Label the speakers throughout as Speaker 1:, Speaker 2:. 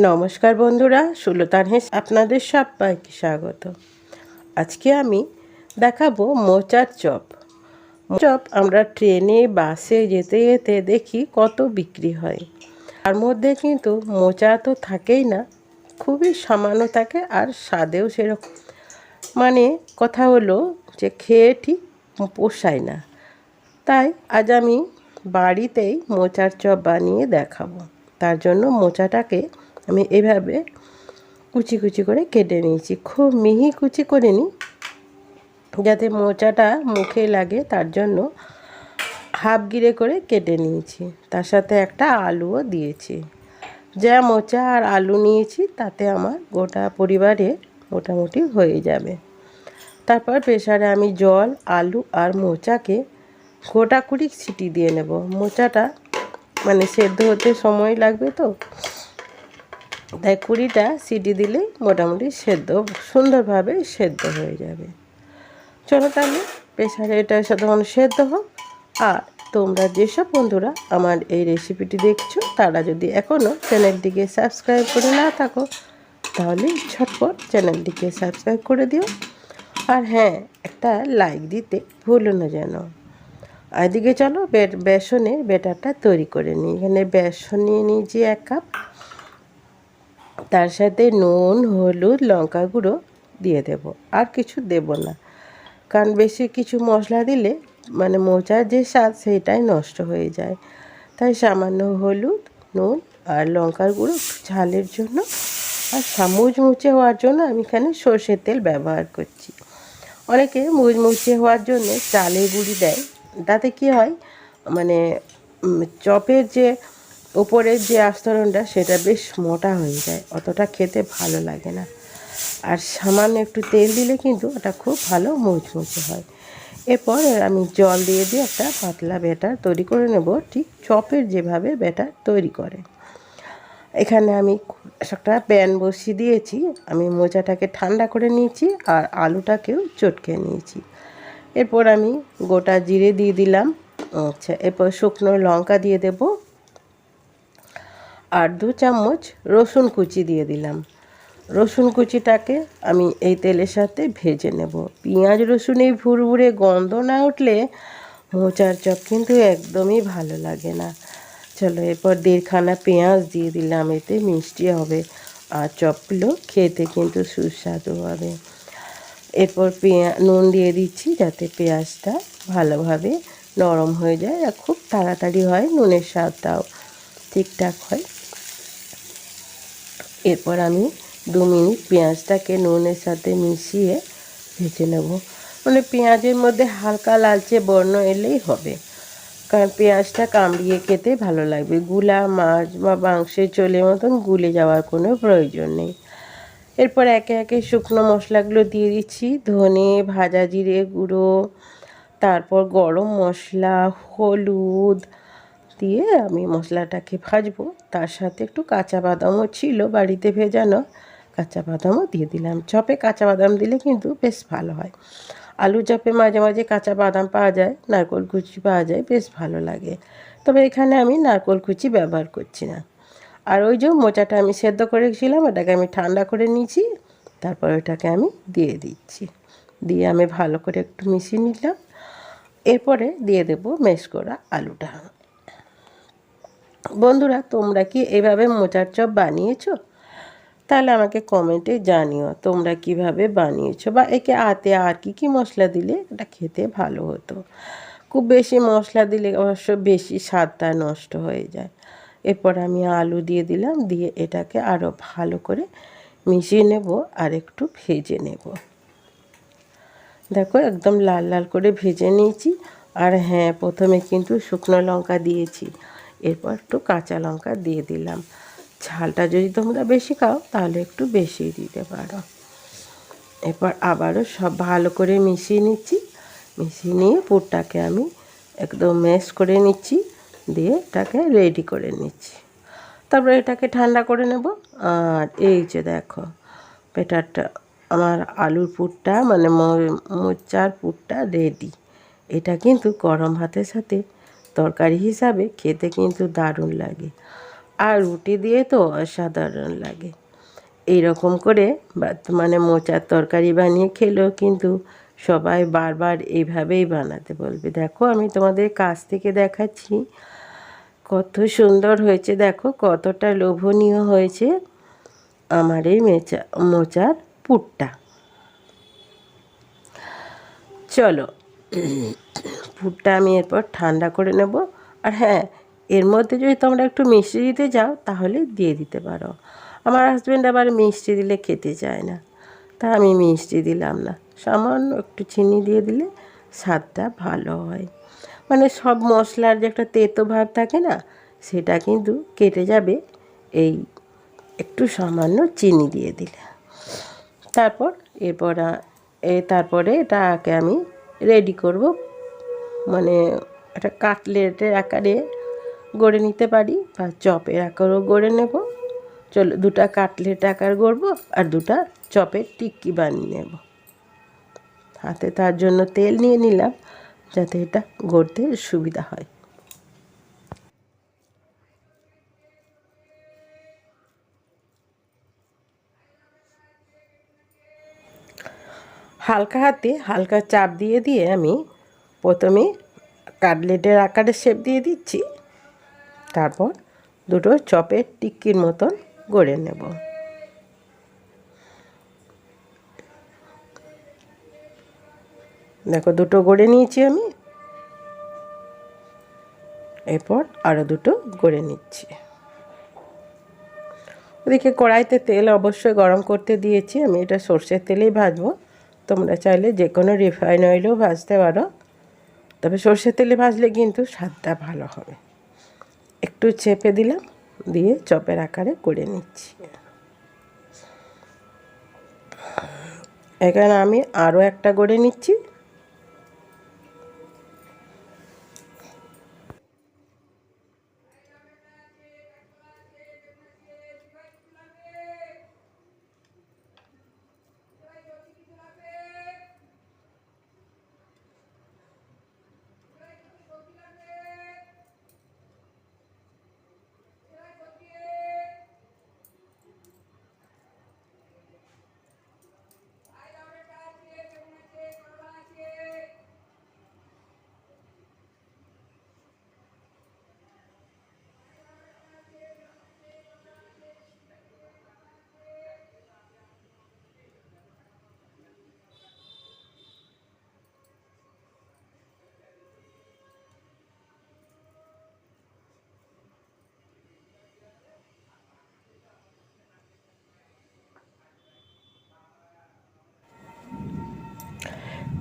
Speaker 1: নমস্কার বন্ধুরা, সুলতান হেস আপনাদের সবাইকে স্বাগত। আজকে আমি দেখাবো মোচার চপ। চপ আমরা ট্রেনে, বাসে যেতে যেতে দেখি কত বিক্রি হয়। তার মধ্যে কিন্তু মোচা তো থাকেই না, খুবই সামান্য থাকে আর স্বাদেও সেরকম। মানে কথা হলো যে খেয়ে ঠিক পোষায় না। তাই আজ আমি বাড়িতেই মোচার চপ বানিয়ে দেখাবো। তার জন্য মোচাটাকে আমি এভাবে কুচি কুচি করে কেটে নিয়েছি। খুব মিহি কুচি করে নিই যাতে মোচাটা মুখে লাগে, তার জন্য হাফ গিরে করে কেটে নিয়েছি। তার সাথে একটা আলুও দিয়েছি। যা মোচা আর আলু নিয়েছি, তাতে আমার গোটা পরিবারে মোটামুটি হয়ে যাবে। তারপর প্রেশারে আমি জল, আলু আর মোচাকে গোটা কুড়ি সিটি দিয়ে নেব। মোচাটা মানে সেদ্ধ হতে সময় লাগবে তো তাই কুড়িটা সিটি দিলেই মোটামুটি সেদ্ধ, সুন্দরভাবে সেদ্ধ হয়ে যাবে। চলো তাহলে প্রেশারে এটা সাধারণ সেদ্ধ হোক। আর তোমরা যেসব বন্ধুরা আমার এই রেসিপিটি দেখছ, তারা যদি এখনও চ্যানেলটিকে সাবস্ক্রাইব করে না থাকো, তাহলে ঝটপট চ্যানেলটিকে সাবস্ক্রাইব করে দিও। আর হ্যাঁ একটা লাইক দিতে ভুলো না যেন। এদিকে চলো বেসনের বেটারটা তৈরি করে নিই। এখানে বেসন নিয়ে নিয়েছি এক কাপ। তার সাথে নুন, হলুদ, লঙ্কা গুঁড়ো দিয়ে দেব। আর কিছু দেব না। কারণ বেশি কিছু মশলা দিলে মানে মোচার যে স্বাদ সেইটাই নষ্ট হয়ে যায়। তাই সামান্য হলুদ, নুন আর লঙ্কার গুঁড়ো ঝালের জন্য। আর মুচমুচে হওয়ার জন্য আমি এখানে সর্ষের তেল ব্যবহার করছি। অনেকে মুচমুচে হওয়ার জন্য চালের গুঁড়ি দেয়। তাতে কি হয়? মানে চপের যে ওপরের যে আস্তরণটা, সেটা বেশ মোটা হয়ে যায়। অতটা খেতে ভালো লাগে না। আর সামান্য একটু তেল দিলে কিন্তু ওটা খুব ভালো মুচমুচে হয়। এরপর আমি জল দিয়ে দিয়ে একটা পাতলা ব্যাটার তৈরি করে নেব। ঠিক চপের যেভাবে ব্যাটার তৈরি করে। এখানে আমি একটা প্যান বসিয়ে দিয়েছি। আমি মোচাটাকে ঠান্ডা করে নিয়েছি আর আলুটাকেও চটকে নিয়েছি। এরপর আমি গোটা জিরে দিয়ে দিলাম। আচ্ছা এরপর শুকনো লঙ্কা দিয়ে দেবো। আর দু চামচ রসুন কুচি দিয়ে দিলাম। রসুন কুচিটাকে আমি এই তেলের সাথে ভেজে নেব। পেঁয়াজ, রসুন এই ভুরভুরে গন্ধ না উঠলে মোচার চপ কিন্তু একদমই ভালো লাগে না। চলো এরপর দেড়খানা পেঁয়াজ দিয়ে দিলাম, এতে মিষ্টি হবে আর চপগুলো খেতে কিন্তু সুস্বাদু হবে। এরপর পেঁয়া, নুন দিয়ে দিচ্ছি যাতে পেঁয়াজটা ভালোভাবে নরম হয়ে যায় আর খুব তাড়াতাড়ি হয়, নুনের স্বাদটাও ঠিকঠাক হয়। এরপর আমি দু মিনিট পেঁয়াজটাকে নুনের সাথে মিশিয়ে ভেজে নেব। মানে পেঁয়াজের মধ্যে হালকা লালচে বর্ণ এলেই হবে। কারণ পেঁয়াজটা কামড়িয়ে খেতে ভালো লাগবে। গুলা, মাছ বা মাংসের চলে মতন গুলে যাওয়ার কোনো প্রয়োজন নেই। এরপর একে একে শুকনো মশলাগুলো দিয়ে দিচ্ছি। ধনে, ভাজা জিরে গুঁড়ো, তারপর গরম মশলা, হলুদ দিয়ে আমি মশলাটাকে ভাজবো। তার সাথে একটু কাঁচা বাদামও ছিল বাড়িতে ভেজানো। কাঁচা বাদামও দিয়ে দিলাম। চপে কাঁচা বাদাম দিলে কিন্তু বেশ ভালো হয়। আলু চপে মাঝে মাঝে কাঁচা বাদাম পাওয়া যায়, নারকোল কুচি পাওয়া যায়, বেশ ভালো লাগে। তবে এখানে আমি নারকোল কুচি ব্যবহার করছি না। আর ওই যে মোচাটা আমি সেদ্ধ করেছিলাম, ওটাকে আমি ঠান্ডা করে নিয়েছি, তারপর ওটাকে আমি দিয়ে দিচ্ছি। দিয়ে আমি ভালো করে একটু মিশিয়ে নিলাম। এরপরে দিয়ে দেবো মেশ করা আলুটা। বন্ধুরা, তোমরা কি এভাবে মোচার চপ বানিয়েছো? তাহলে আমাকে কমেন্টে জানিও, তোমরা কীভাবে বানিয়েছো? বা একে আতে আর কি কি মশলা দিলে এটা খেতে ভালো হতো? খুব বেশি মশলা দিলে অবশ্য বেশি স্বাদটা নষ্ট হয়ে যায়। এরপর আমি আলু দিয়ে দিলাম, দিয়ে এটাকে আরও ভালো করে মিশিয়ে নেব আর একটু ভেজে নেব। দেখো, একদম লাল লাল করে ভেজে নিয়েছি। আর হ্যাঁ প্রথমে কিন্তু শুকনো লঙ্কা দিয়েছি। এরপর একটু কাঁচা লঙ্কা দিয়ে দিলাম। ঝালটা যদি তোমরা বেশি খাও, তাহলে একটু বেশি দিতে পারো। এরপর আবারও সব ভালো করে মিশিয়ে নিচ্ছি। মিশিয়ে নিয়ে পুরটাকে আমি একদম ম্যাশ করে নিচ্ছি, দিয়ে এটাকে রেডি করে নিচ্ছি। তারপরে এটাকে ঠান্ডা করে নেব। আর এই যে দেখো, পেটারটা, আমার আলুর পুরটা মানে মোচার পুরটা রেডি। এটা কিন্তু গরম ভাতের সাথে তরকারি হিসাবে খেতে কিন্তু দারুণ লাগে। আর রুটি দিয়ে তো অসাধারণ লাগে। এই রকম করে মানে মোচার তরকারি বানিয়ে খেলেও কিন্তু সবাই বারবার এইভাবেই বানাতে বলবে। দেখো, আমি তোমাদের কাছ থেকে দেখাচ্ছি। কত সুন্দর হয়েছে, দেখো, কতটা লোভনীয় হয়েছে আমার এই মেচা, মোচার পুরটা চলো পুরটা আমি এরপর ঠান্ডা করে নেব। আর হ্যাঁ এর মধ্যে যদি তোমরা একটু মিষ্টি দিতে যাও, তাহলে দিয়ে দিতে পারো। আমার হাজব্যান্ড আবার মিষ্টি দিলে খেতে চায় না। তা আমি মিষ্টি দিলাম না। সামান্য একটু চিনি দিয়ে দিলে স্বাদটা ভালো হয়। মানে সব মশলার যে একটা তেতো ভাব থাকে না, সেটা কিন্তু কেটে যাবে। এই একটু সামান্য চিনি দিয়ে দিলে। তারপর এরপর এ, তারপরে এটাকে আমি রেডি করব। মানে একটা কাটলেটের আকারে গড়ে নিতে পারি বা চপের আকারও গড়ে নেব। চলো দুটা কাটলেট আকার গড়ব আর দুটা চপের টিক্কি বানিয়ে নেব। হাতে তার জন্য তেল নিয়ে নিলাম যাতে এটা গড়তে সুবিধা হয়। হালকা হাতে হালকা চাপ দিয়ে দিয়ে আমি প্রথমে কাটলেটের আকারে শেপ দিয়ে দিচ্ছি। তারপর দুটো চপের টিক্কির মতন গড়ে নেব। দেখো দুটো গড়ে নিয়েছি আমি। এরপর আরও দুটো গড়ে নিচ্ছি। ওদিকে কড়াইতে তেল অবশ্যই গরম করতে দিয়েছি। আমি এটা সর্ষের তেলেই ভাজবো। তোমরা চাইলে যে কোনো রিফাইন অয়েলেও ভাজতে পারো। তবে সর্ষের তেলে ভাজলে কিন্তু স্বাদটা ভালো হবে। একটু চেপে দিলাম, দিয়ে চপের আকারে করে নিচ্ছি। এখানে আমি আরও একটা গড়ে নিচ্ছি।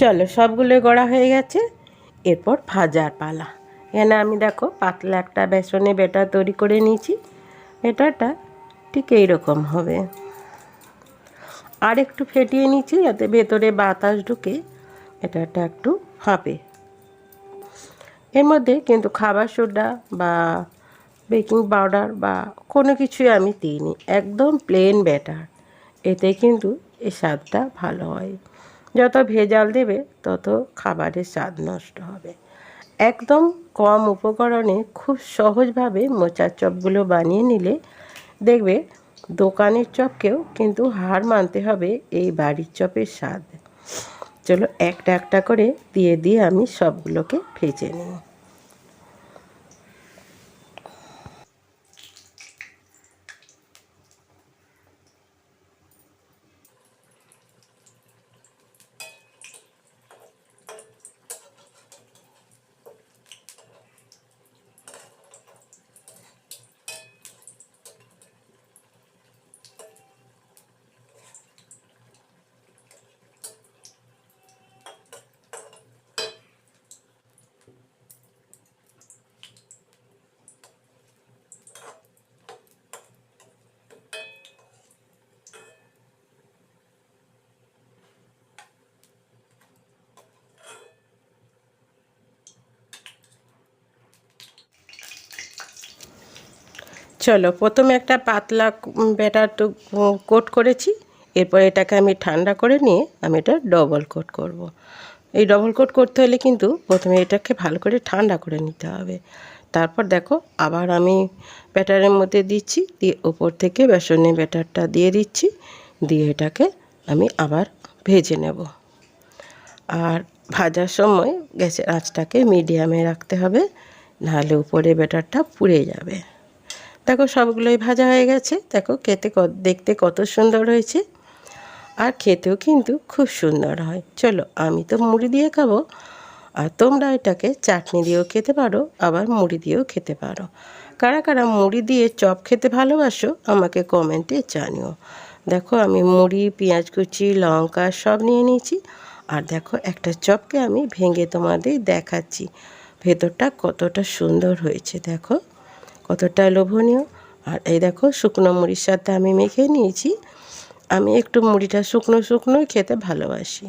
Speaker 1: চলো সবগুলো গড়া হয়ে গেছে। এরপর ভাজার পালা। এখানে আমি দেখো, পাতলা একটা বেসনে বেটার তৈরি করে নিয়েছি। বেটারটা ঠিক এইরকম হবে। আর একটু ফেটিয়ে নিচ্ছি যাতে ভেতরে বাতাস ঢুকে বেটারটা একটু ফাঁপে এর মধ্যে কিন্তু খাবার সোডা বা বেকিং পাউডার বা কোনো কিছুই আমি দিইনি, একদম প্লেন ব্যাটার এতে কিন্তু এই স্বাদটা ভালো হয়। যত ভেজাল দেবে, তত খাবারের স্বাদ নষ্ট হবে। একদম কম উপকরণে খুব সহজভাবে মোচার চপগুলো বানিয়ে নিলে দেখবে দোকানের চপকেও কিন্তু হার মানতে হবে এই বাড়ির চপের স্বাদ। চলো একটা একটা করে দিয়ে দিয়ে আমি সবগুলোকে ভেজে নিই। চলো, প্রথমে একটা পাতলা ব্যাটার তো কোট করেছি। এরপর এটাকে আমি ঠান্ডা করে নিয়ে আমি এটা ডবল কোট করব। এই ডবল কোট করতে হলে কিন্তু প্রথমে এটাকে ভালো করে ঠান্ডা করে নিতে হবে। তারপর দেখো, আবার আমি ব্যাটারের মধ্যে দিচ্ছি, দিয়ে ওপর থেকে বেসনের ব্যাটারটা দিয়ে দিচ্ছি, দিয়ে এটাকে আমি আবার ভেজে নেব। আর ভাজার সময় গ্যাসের আঁচটাকে মিডিয়ামে রাখতে হবে, নাহলে উপরে ব্যাটারটা পুড়ে যাবে। দেখো সবগুলোই ভাজা হয়ে গেছে। দেখো খেতে দেখতে কত সুন্দর হয়েছে। আর খেতেও কিন্তু খুব সুন্দর হয়। চলো আমি তো মুড়ি দিয়ে খাব। আর তোমরা এটাকে চাটনি দিয়েও খেতে পারো, আবার মুড়ি দিয়েও খেতে পারো। কারা কারা মুড়ি দিয়ে চপ খেতে ভালোবাসো, আমাকে কমেন্টে জানিও। দেখো আমি মুড়ি, পেঁয়াজ কুচি, লঙ্কা সব নিয়ে নিয়েছি। আর দেখো একটা চপকে আমি ভেঙে তোমাদের দেখাচ্ছি। ভেতরটা কতটা সুন্দর হয়েছে, দেখো। কতটা লোভনীয়। আর এই দেখো, শুকনো মুড়ির সাথে আমি মেখে নিয়েছি। আমি একটু মুড়িটা শুকনো শুকনোই খেতে ভালোবাসি।